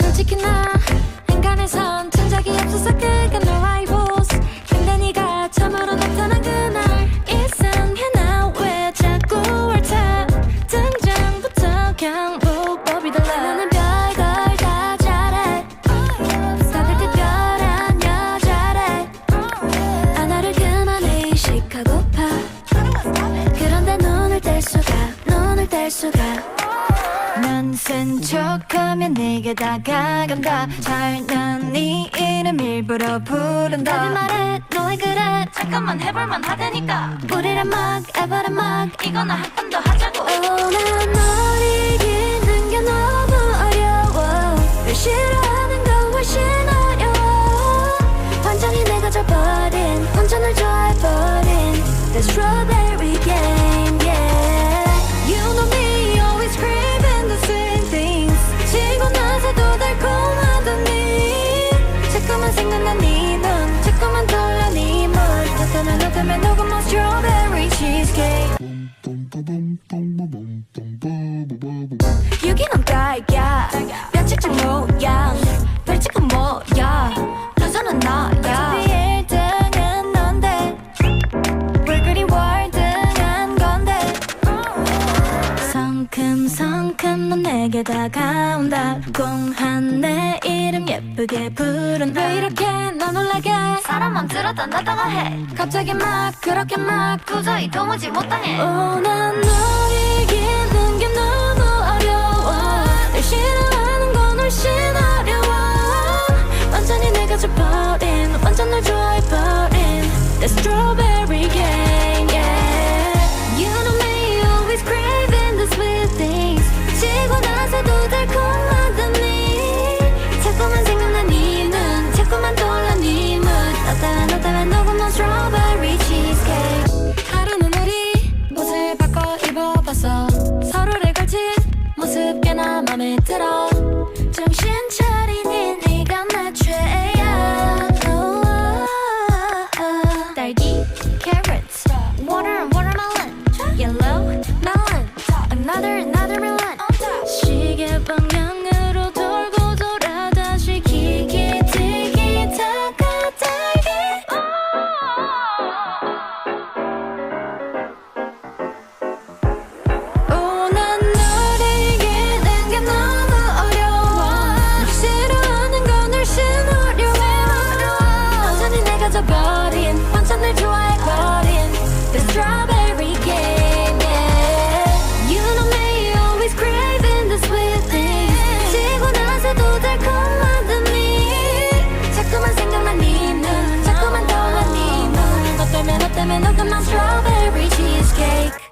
솔직히 나 인간에선 천적이 없어서 그가 no rivals 근데 네가 처음으로 나타난 그날 이상해 나 왜 자꾸 옳다. 등장부터 경보법이 달라 뗄 수가. 난센 척하면 내게 다가간다. 잘난 네 이름 일부러 부른다. 다들 말해 너왜 그래. 잠깐만 해볼만 하다니까. 우리란 막 에버란 막. 이거나 한 번 더 하자고. 난널 이기는 게 너무 어려워. 널 싫어 여기는 딸기야 뼈치킨 모양 벌칙은 뭐야 다가온다. 공한 내 이름 예쁘게 부른다 왜 이렇게 너 놀라게? 사람 맘 들었다 놨다가 해. 갑자기 막 그렇게 막 도저히 도무지 못 당해. 오난널 봤어 서로를 걸친 모습 꽤나 맘에 들어 정신 차리니 네가 내 최애야 Oh, oh, oh. 딸기, carrots, water and watermelon, yellow melon, another another melon. 시계 방향으 strawberry cheesecake